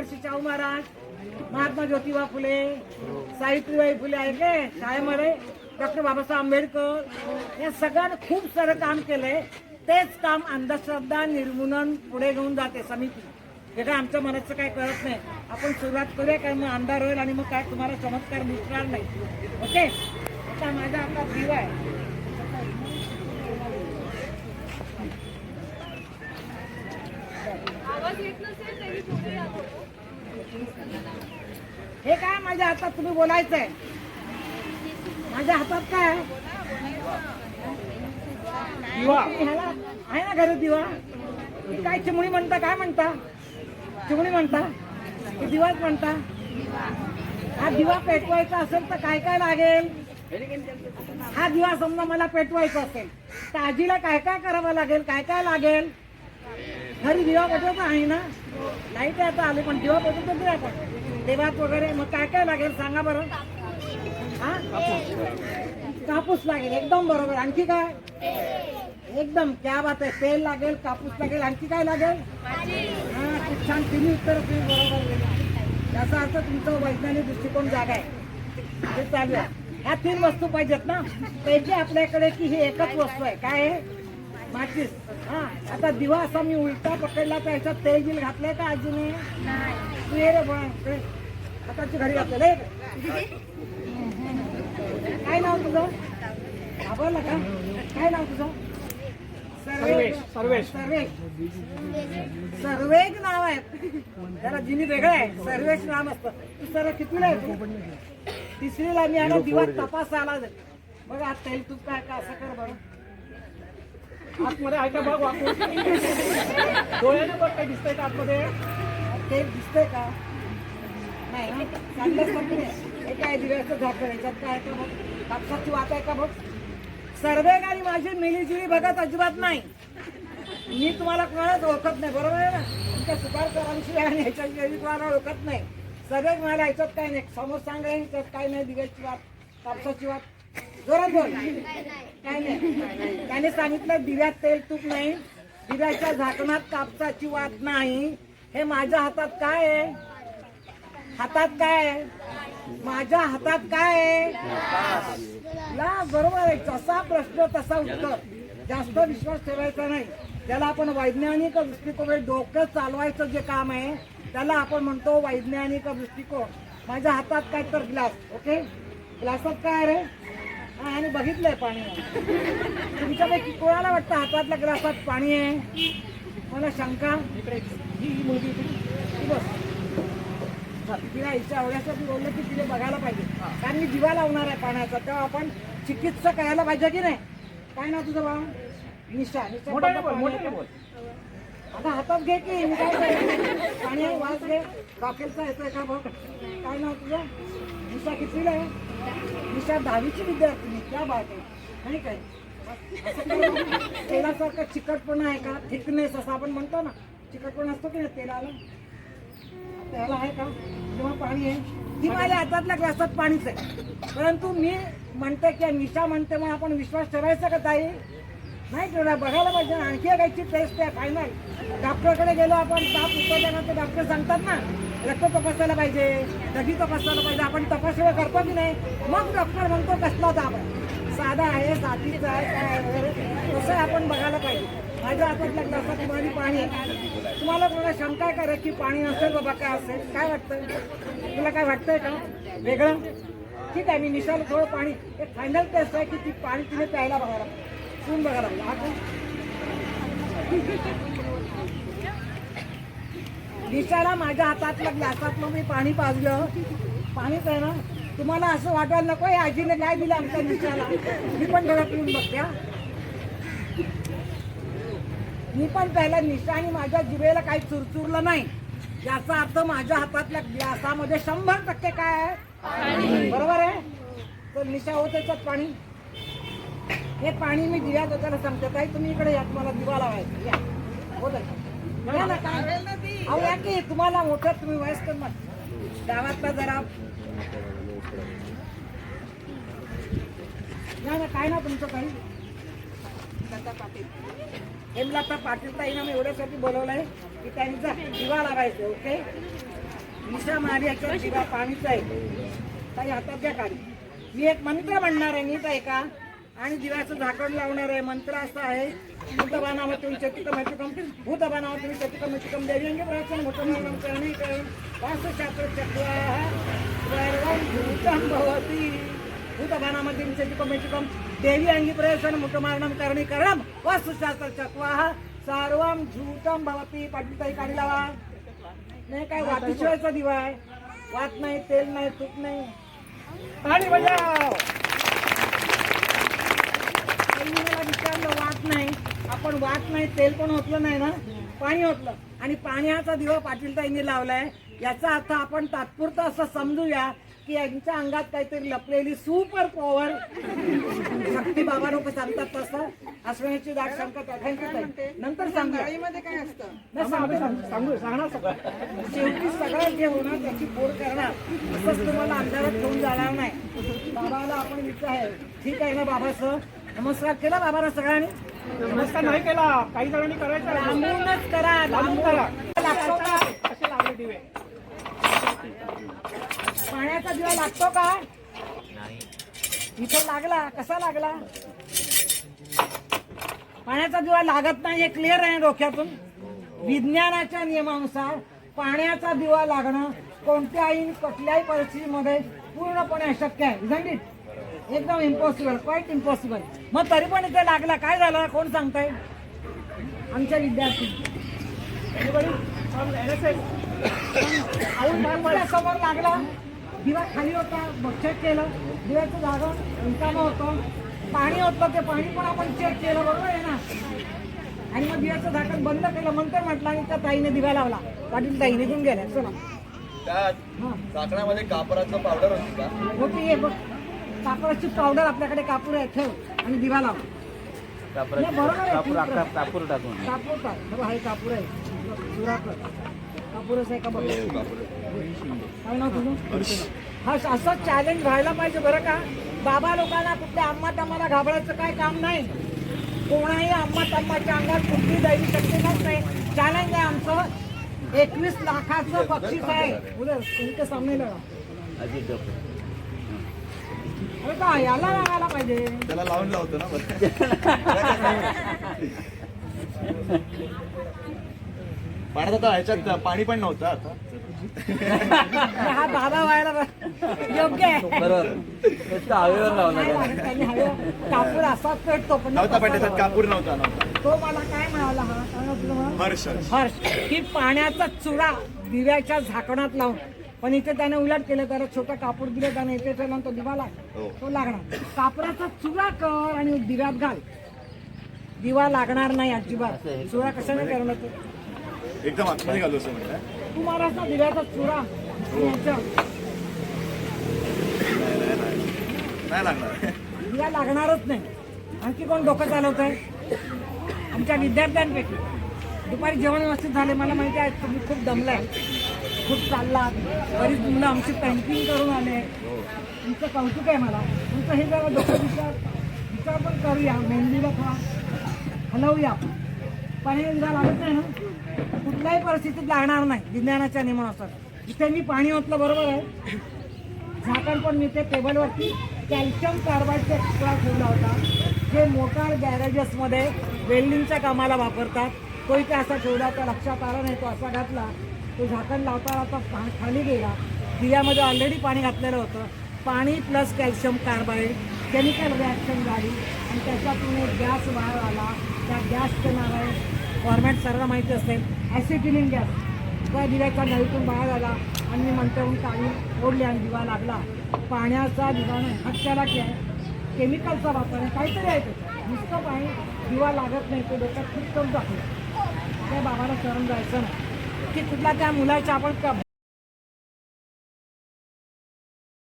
शाहू महाराज महात्मा ज्योतिबा फुले सावित्रीबाई फुले आहे काय शाळेमध्ये. डॉक्टर बाबासाहेब आंबेडकर या सगळ्यांना खूप सारं काम केलंय. तेच काम अंधश्रद्धा निर्मूलन पुढे घेऊन जाते समिती. हे काय आमच्या मनाचं काय कळत नाही. आपण सुरुवात करूया काय मग अंधार होईल आणि मग काय तुम्हाला चमत्कार दिसणार नाही. ओके? आता माझा आपला दिवा आहे. आवाज येत नसेल तरी पुढे हे काय माझ्या हातात तुम्ही बोलायचंय? माझ्या हातात काय? आहे? दिवा. आहे ना घरी दिवा? काय चिमणी म्हणता? काय म्हणता? चिमणी म्हणता? की दिवाच म्हणता? हा दिवा पेटवायचा असेल तर काय काय लागेल? हा दिवा समजा मला पेटवायचा असेल तर आजीला काय काय करावं लागेल? काय काय लागेल? घरी दिवा पेटवता आहे ना? नाही ते आता आले पण दिवा पेटवतो तरी आपण. देवात वगैरे मग काय काय लागेल सांगा बरं. हा? कापूस लागेल एकदम बरोबर. आणखी काय? एकदम क्या बात आहे. तेल लागेल कापूस लागेल आणखी काय लागेल? हा खूप छान. तिन्ही उत्तर तुम्ही बरोबर दिली. याचा अर्थ तुमचा वैज्ञानिक दृष्टिकोन जागा आहे. हे चालू आहे. ह्या तीन वस्तू पाहिजेत ना? त्याची आपल्याकडे की ही एकच वस्तू आहे. काय आहे? माचीस. हा आता दिवा असा मी उलटा पकडला तर याच्यात तेल बिल घातलंय का आजीने? तू ये रे बा इकडे. आता तू घरी घातलेलं आहे? काय नाव तुझं? घाबरलं का? काय नाव तुझं? सर्वेश सर्वेश. सर्वेश. सर्वेश. नाव आहे. जरा जिनी वेगळं आहे. सर्वेश नाम असतं. तू सर कितीला आहे तू? तिसरीला मी आणि दिवस तपासायला जाईल. बघ आज तेल तूप काय का असं कर बरं. आतमध्ये आहे का बघ वाकून? डोळ्याने बघ काय दिसतंय का आतमध्ये? तेल दिसतंय का? नाही ना चांगलंच हे काय दिव्याचं झाकण याच्यात काय आहे का बघ? कापसाची वात आहे का बघ? सर्वे आणि माझी मिलीजुली बघत अजिबात नाही. मी तुम्हाला कोणालाच ओळखत नाही बरोबर आहे ना? तुमच्या सुपारकरांशी आणि ह्याच्याशी तुम्हाला ओळखत नाही. सर्वे मला ह्याच्यात काय नाही. समोर सांगा ह्याच्यात काय नाही दिव्याची वात कापसाची वात? जोरात बोल. काय नाही. त्याने सांगितलं दिव्यात तेल तूप नाही. दिव्याच्या झाकणात कापसाची वाट नाही. हे माझ्या हातात काय आहे? हातात काय आहे? माझ्या हातात काय आहे? ला बरोबर आहे. जसा प्रश्न तसा उत्तर. जास्त विश्वास ठेवायचा नाही. ज्याला आपण वैज्ञानिक दृष्टिकोन डोकं चालवायचं जे काम आहे त्याला आपण म्हणतो वैज्ञानिक दृष्टिकोन. माझ्या हातात काय तर ग्लास ओके? ग्लासात काय रे हा, आणि बघितलंय पाणी. तुमच्यापैकी कोणाला वाटतं हातातल्या ग्लासात पाणी आहे? मला शंका? इकडे ही ही मुलगी. ती बस. तिला इच्छा आवड्यासाठी बोललं की तिने बघायला पाहिजे. कारण मी दिवा लावणार आहे पाण्याचा. तेव्हा आपण चिकित्सा करायला पाहिजे की नाही? काय नाव तुझं बाबा निशा. निशा बोल पाणी मोठ्याने आहे बोल का? आता हातात घे की मी काय आहे, वास घे. डॉक्टरचा येतोय का बघ काय नाव तुझं? निशा कितवीला आहे? निशा दहावीची विद्यार्थिनी क्या बात आहे. नाही काय? तेलासारखा चिकटपणा आहे का? थिकनेस असं आपण म्हणतो ना. चिकटपणा असतो की नाही तेलाला? त्याला आहे का? किंवा पाणी आहे. ती माझ्या हातातल्या ग्लासात पाणीच आहे. परंतु मी म्हणते की निशा म्हणते मग आपण विश्वास ठेवायचा का ताई? नाही तुला बघायला पाहिजे. आणखी काहीची टेस्ट आहे फायनल डॉक्टरकडे गेलो आपण ताप उतरल्यानंतर डॉक्टर सांगतात ना रक्त तपासायला पाहिजे दही तपासायला पाहिजे आपण तपासणी करतो की नाही? मग डॉक्टर म्हणतो कसला ताप आहे? साधा आहे साथीचा आहे काय आहे वगैरे. तसं आपण बघायला पाहिजे. माझ्या हातातल्या ग्लासात तुम्हाला पाणी आहे. तुम्हाला कोणाला शंका काय की पाणी असेल बाबा काय असेल? काय वाटतं तुला काय वाटतंय का? वेगळं? ठीक आहे मी निशाल थोडं पाणी. एक फायनल टेस्ट आहे की ती पाणी तिने प्यायला बघायला. फोन बघा लागला? हा माझ्या हातातल्या ग्लासातलं मी पाणी पाजलं. पाणीच आहे ना. तुम्हाला असं वाटायला नको. हे आजीने काय दिलं आमच्या निशाला मी पण घरात येऊन बघत्या मी पण पहिला निशा आणि माझ्या जिभेला काही चुरचुरलं नाही. याचा अर्थ माझ्या हातातल्या ग्लासामध्ये शंभर टक्के काय आहे? बरोबर आहे? तर निशा हो त्याच्यात पाणी. हे पाणी मी दिव्यात होत्याला सांगते ताई तुम्ही इकडे या तुम्हाला दिवा लावायचा या. हो ना काय? अहो या की तुम्हाला मोठं तुम्ही वयस्कर मग गावातला जरा. नाही ना काय ना तुमचं काही? लता पाटील. हेमलता पाटील ताईनं मी एवढ्यासाठी बोलवलंय की त्यांचा दिवा लावायचा ओके? निशा मारियाचा दिवा पाणीच आहे. ताई हातात घ्या काढी मी एक मंत्र म्हणणार आहे नीट का आणि दिव्याचं झाकण लावणार आहे. मंत्र असा आहे भूतबानावर तुम्ही चतिकम भूतबानावर तुम्ही चतिकम देवींगे प्राचन मुठमानं करणे करून वास्तुशास्त्र चक्राः सर्वं भूतं भवति. भूतबानामध्ये चतिकम देवी अंगी प्रवेशन मुठमारणं करणे करणं वास्तुशास्त्र चक्वाः सर्वं झूतं भवति. पाटील काढी लावा. नाही काय वातीशिवायचा दिवा आहे. वात नाही तेल नाही तूप नाही. ताली बजाव त्यांनी मला विचारलं वात नाही. आपण वात नाही तेल पण होतलं नाही ना? पाणी होतलं आणि पाण्याचा दिवा पाटील ताईंनी लावलाय. याचा अर्थ आपण तात्पुरतं असं समजूया की यांच्या अंगात काहीतरी लपलेली सुपर पॉवर शक्ती बाबा लोक सांगतात तसं. असण्याची दाट सांगतात. नंतर सांगूया. काय असतं? सांगू, सांगू. सांगू सांगणार शेवटी सगळं जे होणार त्याची पोर करणार. असंच तुम्हाला अंधारात ठेवून जाणार नाही. बाबाला आपण विचार ठीक आहे ना बाबा सर? नमस्कार केला बाबाला सगळ्यांनी? नमस्कार नाही केला. काही जणांनी करायचं. लांबूनच करा लांबून करा. लागतो का? कसे लावले दिवे? पाण्याचा दिवा लागतो का? इथे लागला. कसा लागला? पाण्याचा दिवा लागत नाही हे क्लिअर आहे डोक्यातून. विज्ञानाच्या नियमानुसार पाण्याचा दिवा लागणं कोणत्याही कुठल्याही परिस्थितीमध्ये पूर्णपणे अशक्य आहे? एकदम इम्पॉसिबल क्वाईट इम्पॉसिबल मग तरी पण इथे लागला. काय झालं? कोण सांगताय? आमच्या विद्यार्थी. समोर लागला. दिवा खाली होता चेक केलं. दिव्याचं जागा रिकामं होतं. पाणी होतं ते पाणी पण आपण चेक केलं. बरोबर आहे ना? आणि मग दिव्याचं झाकण बंद केलं. नंतर म्हटलं आणि त्या ताईने दिवा लावला. पाटील ताई निघून गेल्या. चला. झाकणामध्ये कापराचं पावडर होती. का होती हे बघ. कापडाची पावडर आपल्याकडे कापूर आहे ठेव. आणि दिवा लाव. हे बरोबर आहे कापूर अख्खा टाकून. कापूर टाक. बघ हा हे कापूर आहे. कापूरच आहे का बघ काय नाव तुझं? हा असं चॅलेंज व्हायला पाहिजे बरं का? बाबा लोकांना कुठल्या आम्हा आम्हाला घाबरायचं काय काम नाही. कोणाही आम्हा तम्माच्या अंगात कुठली दैवी शक्ती नाही. चॅलेंज आहे आमचं. एकवीस लाखाचं बक्षीस आहे. उद्या तुमच्या सामने लढा. अजित याला लागायला पाहिजे? त्याला लावून लावतो ना बरं. पाण्यात आता ह्याच्यात पाणी पण नव्हतं आता. हा बाबा व्हायला योग्य आहे. बरोबर. नुसतं हवेवर लावला नाही लागत त्यांनी हवे कापूर असाच पेटतो पण नव्हता पण त्याच्यात कापूर नव्हता नव्हता. तो मला काय मिळाला हा? काय म्हटलं? मग? हर्ष. हर्ष. की पाण्याचा चुरा दिव्याच्या झाकणात लावून. पण इथे त्याने उलट केलं त्याला छोटा कापूर दिलं त्याने इथे ठेवला तो दिवा हो. लाग तो लागणार. कापराचा चुरा कर आणि दिव्यात घाल. दिवा लागणार नाही अजिबात. चुरा कशाने करणार तू? एकदम आतमध्ये घालू असं म्हणलं तू मारास ना दिव्याचा चुरा. नाही लागणार. दिवा लागणारच नाही. आणखी कोण डोकं चालवत आहे आमच्या विद्यार्थ्यांपैकी. दुपारी जेवण व्यवस्थित झाले मला माहिती आहे तुम्ही खूप दमलाय. खूप चाललात बरीच मुलं आमची पेंटिंग करून आले. तुमचं कौतुक आहे मला. तुमचं हे जरा डोकं विचार विचार पण करूया. मेहंदीला थोडा हलवूया. पाणी हे लागत नाही ना. कुठल्याही परिस्थितीत लागणार नाही. विज्ञानाच्या नियमानुसार. इथे मी पाणी ओतलं बरोबर आहे. झाकण पण मी ते टेबलवरती कॅल्शियम कार्बाईडचा तुकडा ठेवला होता. जे मोटार गॅरेजेसमध्ये वेल्डिंगच्या कामाला वापरतात. तो इथे असा ठेवला तर लक्षात आला नाही तो असा घातला तो झाकण लावता लावता खाली गेला. दिव्यामध्ये ऑलरेडी पाणी घातलेलं होतं. पाणी plus calcium carbide chemical reaction झाली. आणि त्याच्यातून एक गॅस बाहेर आला. त्या गॅसचं नाव आहे फॉर्मॅट सर्वांना माहिती असेल ॲसिटिलिन गॅस त्या दिव्याच्या नळीतून बाहेर आला. आणि मी म्हणतो काढून ओढली आणि दिवा लागला. पाण्याचा दिवा नाही हत्याला की आहे. केमिकलचा वापर आहे. काहीतरी आहे त्याचा नुसतं पाणी दिवा लागत नाही. तो डोक्यात खूप कम टाकलं त्या बाबाला शरण जायचं नाही. की कुठला त्या मुलाच्या आपण